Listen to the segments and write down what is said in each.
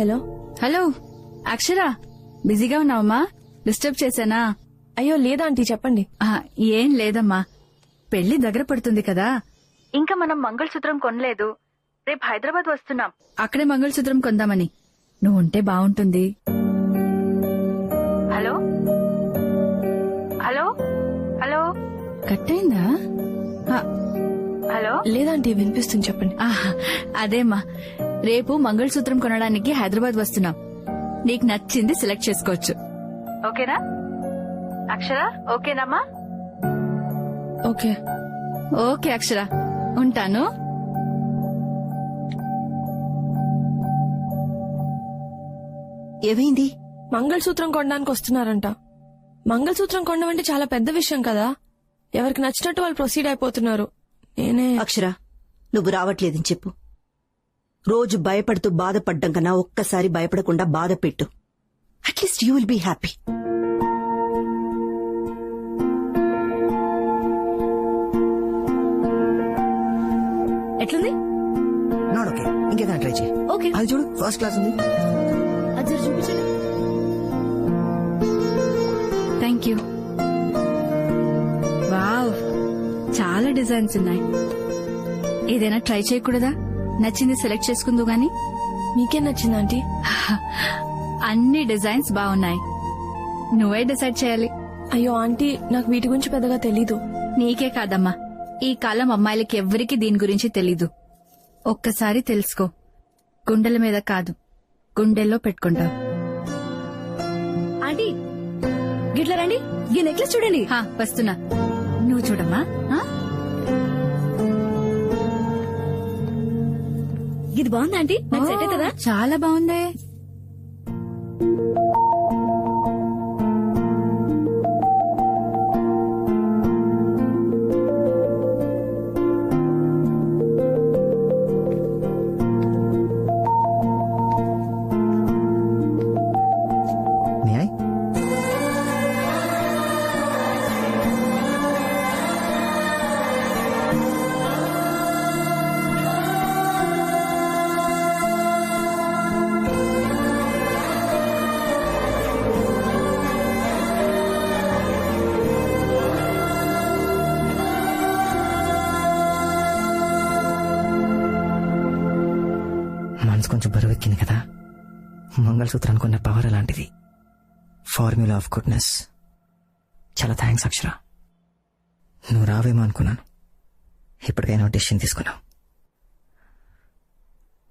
Hello? Hello అక్షర బిజీగా ఉన్నావమ్మా disturb చేశానా? అయ్యో లేదా ఆంటీ చెప్పండి. ఆ, ఏం లేదమ్మా. పెళ్ళి దగ్గర పడుతుంది కదా. ఇంకా మనం మంగళసూత్రం కొనలేదు. రేపు హైదరాబాద్ వస్తున్నాం. అక్కడే మంగళసూత్రం కొందామని. నువ్వు ఉంటే బాగుంటుంది హలో? హలో? హలో? కట్టయిందా? ఆ, హలో? లేదా ఆంటీ వినిపిస్తుంది చెప్పండి. ఆహా, అదేమ్మా. రేపు మంగళసూత్రం కొనడానికి హైదరాబాద్ వస్తున్నాం. నీకు నచ్చింది సెలెక్ట్ చేసుకోవచ్చు. ఓకేనా? అక్షర? ఓకేనమ్మా? ఓకే. ఓకే అక్షర. ఉంటాను. ఏమైంది? మంగళసూత్రం కొనడానికి వస్తున్నారంట. మంగళసూత్రం కొనడం అంటే చాలా పెద్ద విషయం కదా. ఎవరికి నచ్చినట్టు వాళ్ళు ప్రొసీడ్ అయిపోతున్నారు. నేనే అక్షర నువ్వు రావట్లేదని చెప్పు. రోజు భయపడుతూ బాధపడ్డం కన్నా ఒక్కసారి భయపడకుండా బాధ పెట్టు. At least you will be happy ఎట్లుంది? నాట్ ఓకే ఇంకేదైనా ట్రై చేయి ఓకే అది చూడు ఫస్ట్ క్లాస్ ఉంది. అది జర చూపించండి థ్యాంక్ యూ వావ్ చాలా డిజైన్స్ ఉన్నాయి. ఏదైనా ట్రై చేయకూడదా? నచ్చింది సెలెక్ట్ చేసుకుందు గాని? మీకేం నచ్చింది ఆంటీ? అన్ని డిజైన్స్ బాగున్నాయి నువ్వే డిసైడ్ చేయాలి. అయ్యో ఆంటీ నాకు వీటి గురించి పెద్దగా తెలీదు. నీకే కాదమ్మా. ఈ కాలం అమ్మాయిలకి ఎవ్వరికి దీని గురించి తెలీదు. ఒక్కసారి తెలుసుకో. గుండెల మీద కాదు గుండెల్లో పెట్టుకుంటావు. ఆంటీ గిట్ల రండి. ఈ నెక్లెస్ చూడండి. హా, వస్తున్నా. నువ్వు చూడమ్మా. ఆ? ఇది బాగుందా ఆంటీ? నాకు సెట్ అవుతుందా? చాలా బాగుందే. మనసు కొంచెం బరువెక్కింది కదా. మంగళసూత్రానికి ఉన్న పవర్ అలాంటిది. ఫార్మ్యూలా ఆఫ్ గుడ్నెస్ చాలా థ్యాంక్స్ అక్షర. నువ్వు రావేమో అనుకున్నాను. ఇప్పటికైనా డెసిషన్ తీసుకున్నావు.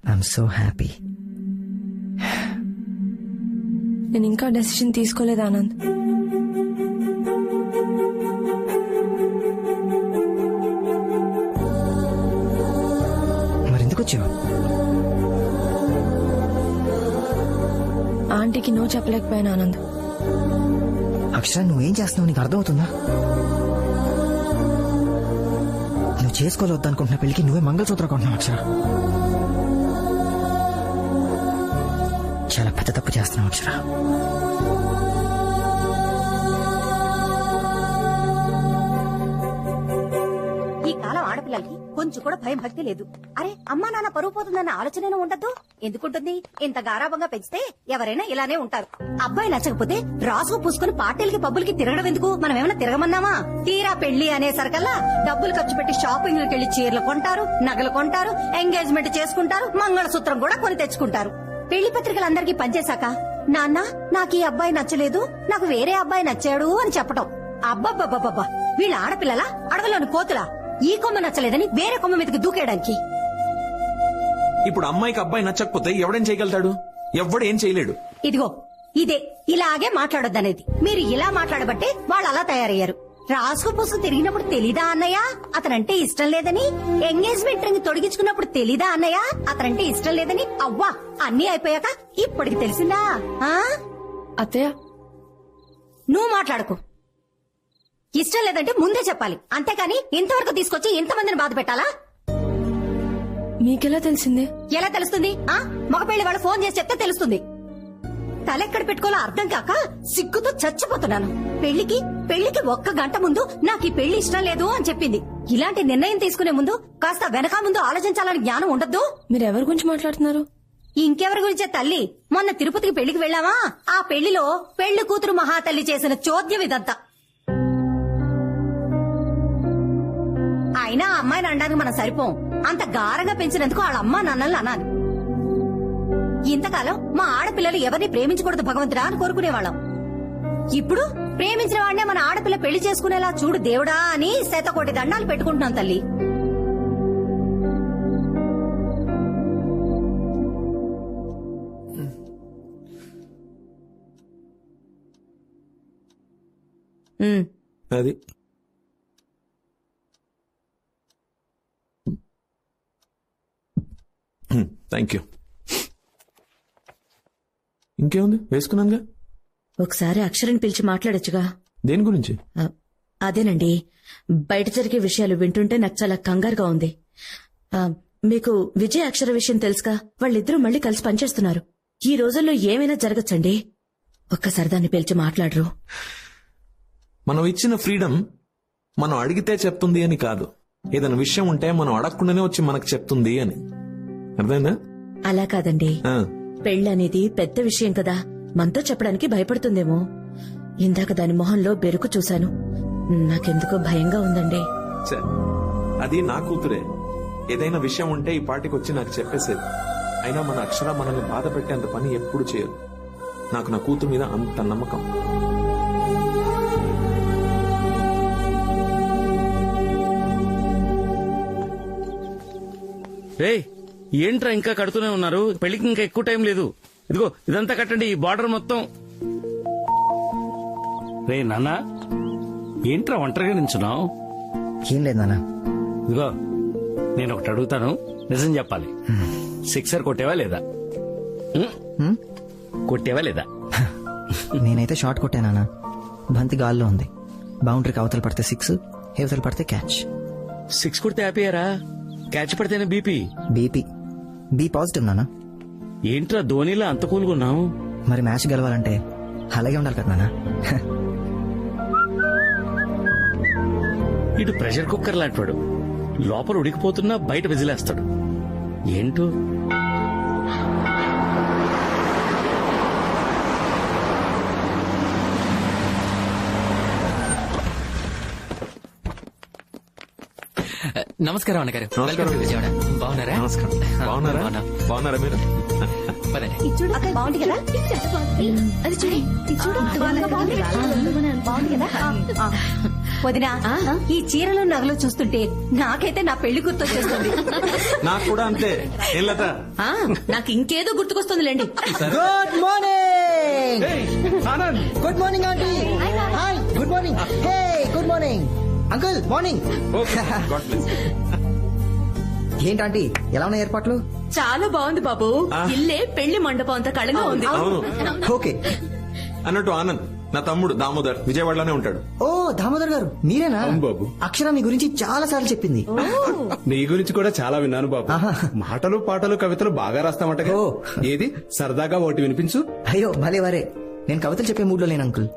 ఐఎమ్ సో హ్యాపీ నేను ఇంకా డెసిషన్ తీసుకోలేదు ఆనంద్. ఆంటీకి నో చెప్పలేకపోయాను ఆనంద్. అక్షర నువ్వేం చేస్తున్నావు? నీకు అర్థమవుతుందా? నువ్వు చేసుకోవద్దు అనుకుంటున్న పెళ్ళికి నువ్వే మంగళసూత్రం కొంటున్నావు అక్షర. చాలా పెద్ద తప్పు చేస్తున్నావు అక్షర. కొంచెం కూడా భయం భక్తి లేదు. అరే అమ్మా నాన్న పరువు పోతుందన్న ఆలోచన ఉండద్దు? ఎందుకుంటుంది? ఇంత గారాభంగా పెంచితే ఎవరైనా ఇలానే ఉంటారు. అబ్బాయి నచ్చకపోతే రాసు పూసుకుని పార్టీలకి పబ్బులకి తిరగడం ఎందుకు? మనం ఏమైనా తిరగమన్నామా? తీరా పెళ్ళి అనేసరికల్లా డబ్బులు ఖర్చు పెట్టి షాపింగ్ వెళ్ళి చీరలు కొంటారు నగలు కొంటారు ఎంగేజ్మెంట్ చేసుకుంటారు మంగళసూత్రం కూడా కొని తెచ్చుకుంటారు. పెళ్ళి పత్రికలందరికీ పనిచేశాక నాన్న నాకు ఈ అబ్బాయి నచ్చలేదు నాకు వేరే అబ్బాయి నచ్చాడు అని చెప్పటం. అబ్బబ్బబ్బబ్బా వీళ్ళ ఆడపిల్లలా అడవిలోని కోతులా? ఈ కొమ్మ నచ్చలేదని వేరే కొమ్మ మీదకి దూకేయడానికి. ఇప్పుడు అమ్మాయికి అబ్బాయి నచ్చకపోతే ఎవడేం చేయగలుగుతాడు? ఎవ్వడు ఏం చేయలేడు? ఇదిగో ఇదే ఇలాగే మాట్లాడొద్దనేది. మీరు ఇలా మాట్లాడబట్టే వాళ్ళు అలా తయారయ్యారు. రాసుకు పూసుకు తిరిగినప్పుడు తెలీదా అన్నయ్య? అతనంటే ఇష్టం లేదని? ఎంగేజ్మెంట్ రింగ్ తొడిగించుకున్నప్పుడు తెలీదా అన్నయ్య? అతనంటే ఇష్టం లేదని? అవ్వా అన్నీ అయిపోయాక ఇప్పటికి తెలిసిందా? ఆ? అత్తయ్య. నువ్వు మాట్లాడకు. ఇష్టం లేదంటే ముందే చెప్పాలి. అంతేకాని ఇంతవరకు తీసుకొచ్చి ఇంతమందిని బాధ పెట్టాలా? మీకెలా తెలిసిందే? ఎలా తెలుస్తుంది? ఆ? మగపెళ్ళి వాళ్ళు ఫోన్ చేసి చెప్తే తెలుస్తుంది. తలెక్కడ పెట్టుకోవాలో అర్థం కాక సిగ్గుతో చచ్చిపోతున్నాను. పెళ్ళికి పెళ్ళికి ఒక్క గంట ముందు నాకు ఈ పెళ్ళి ఇష్టం లేదు అని చెప్పింది. ఇలాంటి నిర్ణయం తీసుకునే ముందు కాస్త వెనక ముందు ఆలోచించాలని జ్ఞానం ఉండద్దు. మీరు ఎవరి గురించి మాట్లాడుతున్నారు? ఇంకెవరి గురించే తల్లి? మొన్న తిరుపతికి పెళ్ళికి వెళ్ళావా? ఆ పెళ్ళిలో పెళ్ళి కూతురు మహాతల్లి చేసిన చోద్యం ఇదంతా. అయినా ఆ అమ్మాయిని అనడానికి మనం సరిపోం. అంత గారంగా పెంచినందుకు వాళ్ళ అమ్మ నన్నల్ని అనాలి. ఇంతకాలం మా ఆడపిల్లలు ఎవరిని ప్రేమించకూడదు భగవంతుడా అని కోరుకునేవాళ్ళం. ఇప్పుడు ప్రేమించిన వాడినే మన ఆడపిల్ల పెళ్ళి చేసుకునేలా చూడు దేవుడా అని శతకోటి దండాలు పెట్టుకుంటున్నాం తల్లి. అది థ్యాంక్ యూ ఇంకేముంది? వేసుకున్నానుగా? ఒకసారి అక్షరం పిలిచి మాట్లాడొచ్చుగా. దేని గురించి? అదేనండి. బయట జరిగే విషయాలు వింటుంటే నాకు చాలా కంగారుగా ఉంది. మీకు విజయ్ అక్షర విషయం తెలుసుగా? వాళ్ళిద్దరూ మళ్ళీ కలిసి పనిచేస్తున్నారు. ఈ రోజుల్లో ఏమైనా జరగచ్చండి? ఒక్కసారి దాన్ని పిలిచి మాట్లాడరు. మనం ఇచ్చిన ఫ్రీడమ్ మనం అడిగితే చెప్తుంది అని కాదు. ఏదైనా విషయం ఉంటే మనం అడగకుండానే వచ్చి మనకు చెప్తుంది అని. అర్థమైందా? అలా కాదండి. ఆ, పెళ్ళనేది పెద్ద విషయం కదా. మనతో చెప్పడానికి భయపడుతుందేమో. ఇందాక దాని మొహంలో బెరుకు చూశాను. నాకెందుకో భయంగా ఉందండి. ఛే, అది నా కూతురే. ఏదైనా విషయం ఉంటే ఈ పాటికి వచ్చి నాకు చెప్పేసేది అయినా మన అక్షర మనల్ని బాధ పెట్టేంత పని ఎప్పుడు చేయదు నాకు నా కూతురు మీద అంత నమ్మకం. రేయ్ ఏంట్రా ఇంకా కడుతూనే ఉన్నారు? పెళ్ళికి ఇంకా ఎక్కువ టైం లేదు. ఇదిగో ఇదంతా కట్టండి ఈ బార్డర్ మొత్తం. రే నాన్న ఏంట్రా ఒంటరిగా నించున్నావు ఏం లేదు నాన్న. ఇదిగో నేను ఒకటి అడుగుతాను నిజం చెప్పాలి. సిక్సర్ కొట్టేవా లేదా? కొట్టేవా లేదా? నేనైతే షార్ట్ కొట్టానా బంతి గాల్లో ఉంది. బౌండరీకి అవతల పడితే సిక్స్ హేవతల పడితే క్యాచ్. సిక్స్ కొడితే ఆపేయరా? క్యాచ్ పడితేనే బీపీ. బీపీ. బీ పాజిటివ్ నాన్న. ఏంట్రా ధోనిలా అంత కూలుగున్నావు మరి మ్యాచ్ గెలవాలంటే అలాగే ఉండాలి కదా నాన్న. ఇటు ప్రెషర్ కుక్కర్ లాంటివాడు లోపల ఉడికిపోతున్నా బయట విజిలేస్తాడు. ఏంటో? నమస్కారం అన్నగారు. నమస్కారం. విజయవాడ. బాగున్నారా? నమస్కారం. బాగున్నారా? బాగున్నా. బాగున్నారా మీరు? పదండి. అక్క బాగుంది కదా? అది చూడు. బాగుంది కదా? ఆ, ఆ. వదినా ఈ చీరలు నగలు చూస్తుంటే నాకైతే నా పెళ్ళి గుర్తొచ్చేస్తుంది. నాకు కూడా అంతే. ఏం లత? ఆ, నాకు ఇంకేదో గుర్తుకొస్తుందిలేండి good morning good morning aunty hi good morning hey good morning uncle morning. ఏంటంటీ ఎలా ఉన్నాయి ఏర్పాట్లు? చాలా బాగుంది బాబు. ఇల్లే పెళ్ళి మండపం అంత కళగా ఉంది. అవును. ఓకే. అన్నట్టు ఆనంద్ నా తమ్ముడు దామోదర్ విజయవాడలోనే ఉంటాడు. ఓ దామోదర్ గారు మీరేనా? బాబు. అక్షర మీ గురించి చాలా సార్లు చెప్పింది. నీ గురించి కూడా చాలా విన్నాను బాబు. ఆహా. మాటలు పాటలు కవితలు బాగా రాస్తామట ఓ. ఏది? సరదాగా ఒకటి వినిపించు. అయ్యో భలే వరే. నేను కవితలు చెప్పే మూడ్లో లేను అంకుల్.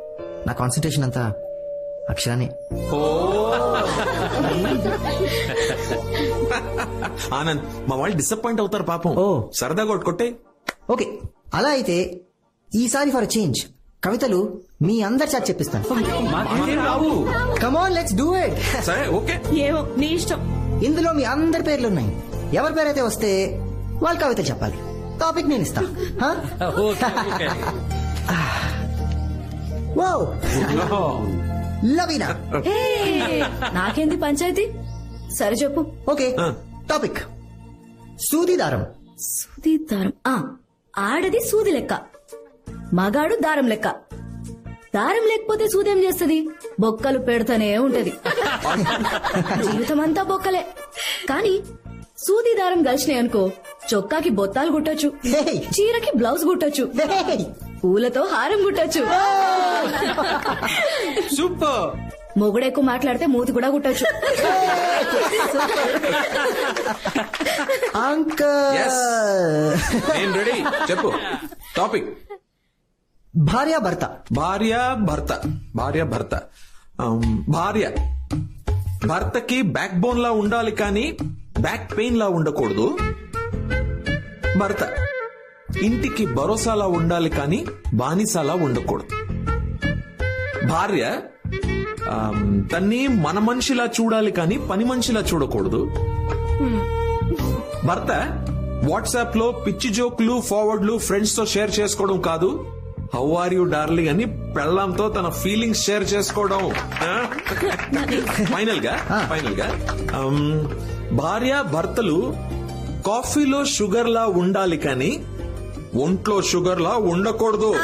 నా కాన్సన్ట్రేషన్ అంతా అక్షరానే. ఆనంద్ మా వాళ్ళు డిసప్పాయింట్ అవుతారు పాపం. ఓ. సరదాగా ఒకటి కొట్టే ఓకే అలా అయితే ఈసారి ఫర్ చేంజ్ కవితలు మీ అందరి చేత చెప్పిస్తాను. రావు. Come on let's do it సరే ఓకే. ఏమో నీ ఇష్టం. ఇందులో మీ అందరి పేర్లు ఉన్నాయి. ఎవరి పేరైతే వస్తే వాళ్ళు కవితలు చెప్పాలి. టాపిక్ నేను ఇస్తా. హా? వావ్ లవీనా నాకేంది పంచాయతీ? సరే చెప్పు. ఓకే ఆ. టాపిక్ సూదిదారం. సూది దారం ఆ ఆడది సూది లెక్క. మగాడు దారం లెక్క. దారం లేకపోతే సూదేం చేస్తది? బొక్కలు పెడతానే ఉంటది. జీవితం అంతా బొక్కలే. కానీ సూది దారం కలిసినాయి అనుకో చొక్కాకి బొత్తాలు కుట్టొచ్చు. Hey. చీరకి బ్లౌజ్ కుట్టొచ్చు. Hey! పూలతో హారం కుట్టొచ్చు. సూపర్. మొగుడు ఎక్కువ మాట్లాడితే మూతి కూడా కుట్టొచ్చు. Yes. అంకల్ నేను రెడీ. చెప్పు. టాపిక్ భార్య భర్త. భార్య భర్త. భార్య భర్త. ఆమ్, భార్య. భర్తకి బ్యాక్ బోన్ లా ఉండాలి కానీ బ్యాక్ పెయిన్ లా ఉండకూడదు. భర్త. ఇంటికి భరోసాలా ఉండాలి కానీ బానిసలా ఉండకూడదు. భార్య తన్ని మన మనిషిలా చూడాలి కానీ పని మనిషిలా చూడకూడదు. భర్త వాట్సాప్లో పిచ్చి జోకులు ఫార్వర్డ్లు ఫ్రెండ్స్తో షేర్ చేసుకోవడం కాదు. హౌ ఆర్ యూ డార్లింగ్ అని పెళ్ళాంతో తన ఫీలింగ్స్ షేర్ చేసుకోవడం. ఫైనల్గా ఫైనల్గా భార్య భర్తలు కాఫీలో షుగర్ లా ఉండాలి కానీ ఒంట్లో షుగర్ లా ఉండకూడదు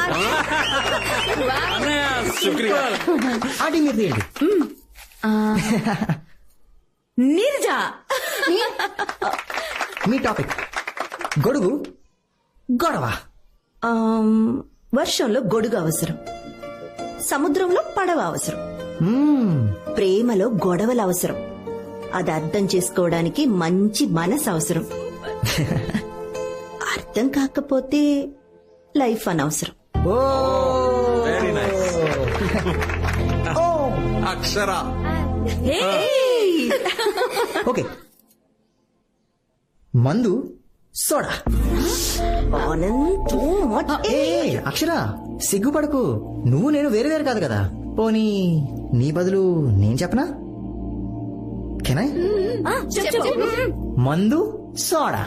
శుక్రియా. ఆంటీ మీరు తీయండి. నీరజ. మీ టాపిక్. గొడుగు గొడవ. వర్షంలో గొడుగు అవసరం. సముద్రంలో పడవ అవసరం. ప్రేమలో గొడవలు అవసరం. అది అర్థం చేసుకోవడానికి మంచి మనసు అవసరం. అర్థం కాకపోతే లైఫ్ అనవసరం. ఓ! Very nice Akshara. ఓకే. మందు సోడా. ఆనంద్. ఏ అక్షర సిగ్గుపడకు. నువ్వు నేను వేరు వేరు కాదు కదా. పోనీ నీ బదులు నేను చెప్పనా? కెనాయ్ మందు సోడా.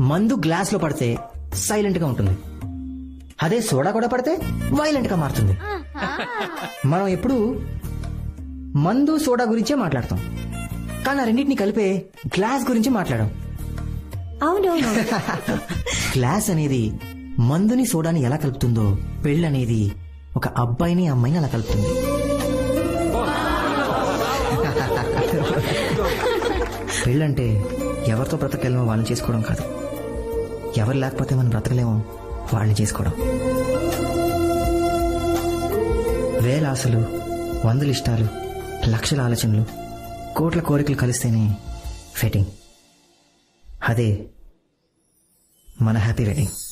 మందు గ్లాస్లో పడితే సైలెంట్గా ఉంటుంది. అదే సోడా కూడా పడితే వైలెంట్గా మారుతుంది మనం ఎప్పుడు మందు సోడా గురించే మాట్లాడతాం. కానీ ఆ రెండింటిని కలిపే గ్లాస్ గురించి మాట్లాడాం అవునవును. గ్లాస్ అనేది మందుని సోడాని ఎలా కలుపుతుందో పెళ్ళనేది ఒక అబ్బాయిని అమ్మాయిని అలా కలుపుతుంది. పెళ్ళంటే ఎవరితో బ్రతకలేమో వాళ్ళని చేసుకోవడం కాదు. ఎవరు లేకపోతే మనం బ్రతకలేమో. వాళ్ళని చేసుకోవడం. వేల ఆశలు వందల ఇష్టాలు లక్షల ఆలోచనలు కోట్ల కోరికలు కలిస్తేనే ఫెటింగ్ అదే మన హ్యాపీ వెడ్డింగ్.